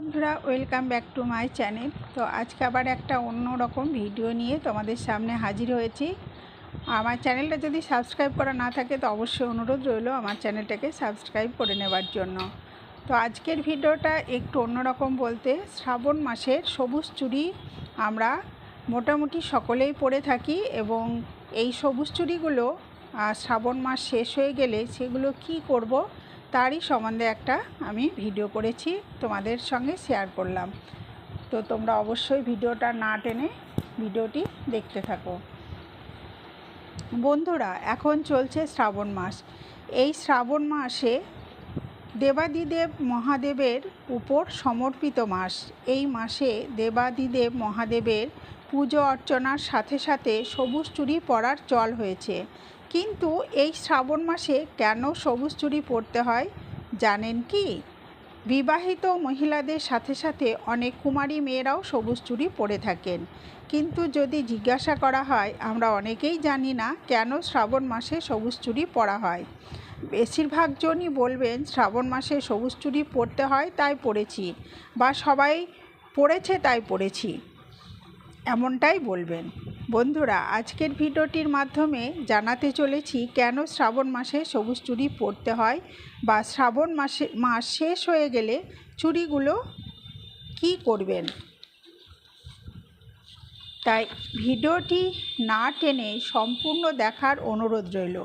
বন্ধুরা welcome back to my channel তো আজকে আবার একটা অন্য রকম ভিডিও নিয়ে তোমাদের সামনে হাজির হয়েছি। আমার চ্যানেলটা যদি সাবস্ক্রাইব করা না থাকে তো অবশ্যই অনুরোধ রইল আমার চ্যানেলটাকে সাবস্ক্রাইব করে নেবার জন্য। তো আজকের ভিডিওটা একটু অন্যরকম বলতে শ্রাবণ মাসের সবুজ চুড়ি আমরা মোটামুটি সকলেই পরে থাকি এবং এই সবুজ চুড়িগুলো আহ, শ্রাবণ মাস শেষ হয়ে গেলে সেগুলো কি করব তারই সম্বন্ধে একটা আমি ভিডিও করেছি, তোমাদের সঙ্গে শেয়ার করলাম। তো তোমরা অবশ্যই ভিডিওটা না টেনে ভিডিওটি দেখতে থাকো। বন্ধুরা, এখন চলছে শ্রাবণ মাস। এই শ্রাবণ মাসে দেবাদিদেব মহাদেবের উপর সমর্পিত মাস। এই মাসে দেবাদিদেব মহাদেবের পুজো অর্চনার সাথে সাথে সবুজ চুরি পরার চল হয়েছে। কিন্তু এই শ্রাবণ মাসে কেন সবুজ চুড়ি পরতে হয় জানেন কি? বিবাহিত মহিলাদের সাথে সাথে অনেক কুমারী মেয়েরাও সবুজ চুড়ি পরে থাকেন। কিন্তু যদি জিজ্ঞাসা করা হয়, আমরা অনেকেই জানি না কেন শ্রাবণ মাসে সবুজ চুড়ি পরা হয়। বেশিরভাগ জনই বলবেন, শ্রাবণ মাসে সবুজ চুড়ি পরতে হয়, তাই পরেছি বা সবাই পড়েছে তাই পড়েছি এমনটাই বলবেন। বন্ধুরা, আজকের ভিডিওটির মাধ্যমে জানাতে চলেছি কেন শ্রাবণ মাসে সবুজ চুড়ি পরতে হয় বা শ্রাবণ মাসে, মাস শেষ হয়ে গেলে চুড়িগুলো কি করবেন? তাই ভিডিওটি না টেনে সম্পূর্ণ দেখার অনুরোধ রইল।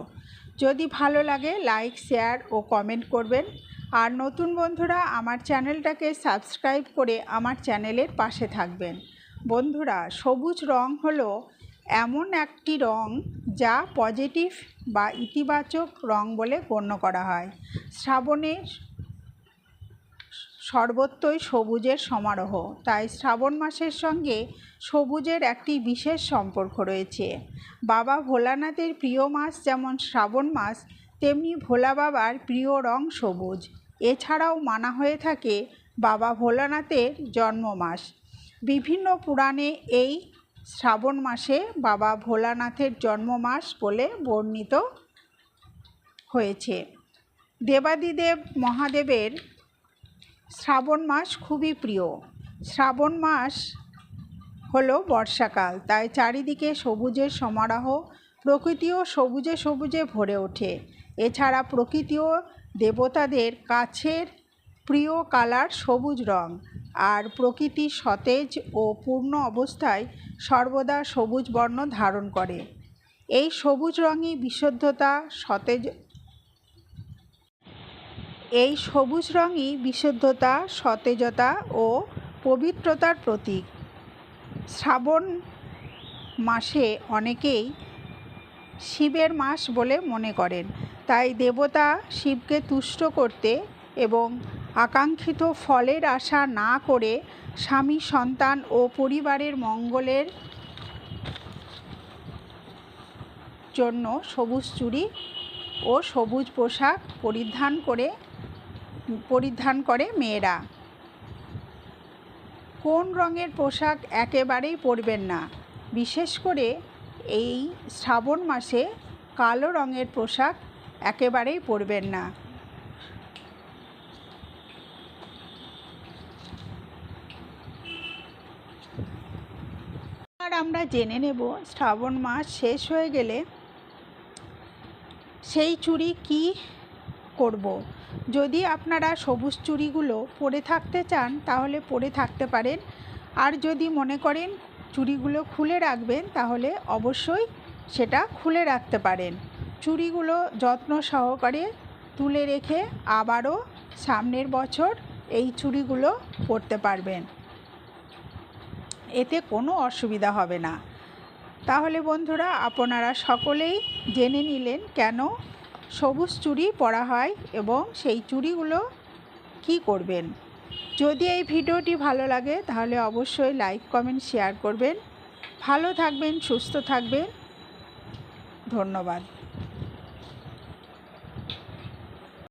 যদি ভালো লাগে, লাইক, শেয়ার ও কমেন্ট করবেন। আর নতুন বন্ধুরা, আমার চ্যানেলটাকে সাবস্ক্রাইব করে আমার চ্যানেলের পাশে থাকবেন। বন্ধুরা, সবুজ রং হলো এমন একটি রং যা পজিটিভ বা ইতিবাচক রং বলে গণ্য করা হয়। শ্রাবণের সর্বত্রই সবুজের সমারোহ, তাই শ্রাবণ মাসের সঙ্গে সবুজের একটি বিশেষ সম্পর্ক রয়েছে। বাবা ভোলানাথের প্রিয় মাস যেমন শ্রাবণ মাস, তেমনি ভোলা বাবার প্রিয় রং সবুজ। এছাড়াও মানা হয়ে থাকে বাবা ভোলানাথের জন্ম মাস বিভিন্ন পুরাণে এই শ্রাবণ মাসে বাবা ভোলানাথের জন্ম মাস বলে বর্ণিত হয়েছে। দেবাদিদেব মহাদেবের শ্রাবণ মাস খুবই প্রিয়। শ্রাবণ মাস হলো বর্ষাকাল, তাই চারিদিকে সবুজের সমারোহ, প্রকৃতিও সবুজে সবুজে ভরে ওঠে। এছাড়া প্রকৃতিও দেবতাদের কাছের প্রিয় কালার সবুজ রং। আর প্রকৃতি সতেজ ও পূর্ণ অবস্থায় সর্বদা সবুজ বর্ণ ধারণ করে। এই সবুজ রঙই বিশুদ্ধতা, সতেজ এই সবুজ রঙই বিশুদ্ধতা, সতেজতা ও পবিত্রতার প্রতীক। শ্রাবণ মাসে অনেকেই শিবের মাস বলে মনে করেন। তাই দেবতা শিবকে তুষ্ট করতে এবং আকাঙ্ক্ষিত ফলের আশা না করে স্বামী, সন্তান ও পরিবারের মঙ্গলের জন্য সবুজ চুড়ি ও সবুজ পোশাক পরিধান করে পরিধান করে মেয়েরা। কোন রঙের পোশাক একেবারেই পরবেন না। বিশেষ করে এই শ্রাবণ মাসে কালো রঙের পোশাক একেবারেই পরবেন না। আর আমরা জেনে নেব, শ্রাবণ মাস শেষ হয়ে গেলে সেই চুড়ি কি করব। যদি আপনারা সবুজ চুড়িগুলো পরে থাকতে চান, তাহলে পরে থাকতে পারেন। আর যদি মনে করেন চুড়িগুলো খুলে রাখবেন, তাহলে অবশ্যই সেটা খুলে রাখতে পারেন। চুড়িগুলো যত্ন সহকারে তুলে রেখে আবারও সামনের বছর এই চুড়িগুলো পরতে পারবেন। এতে কোনো অসুবিধা হবে না। তাহলে বন্ধুরা, আপনারা সকলেই জেনে নিলেন কেন সবুজ চুড়ি পরা হয় এবং সেই চুড়িগুলো কি করবেন। যদি এই ভিডিওটি ভালো লাগে, তাহলে অবশ্যই লাইক, কমেন্ট, শেয়ার করবেন। ভালো থাকবেন, সুস্থ থাকবেন। ধন্যবাদ।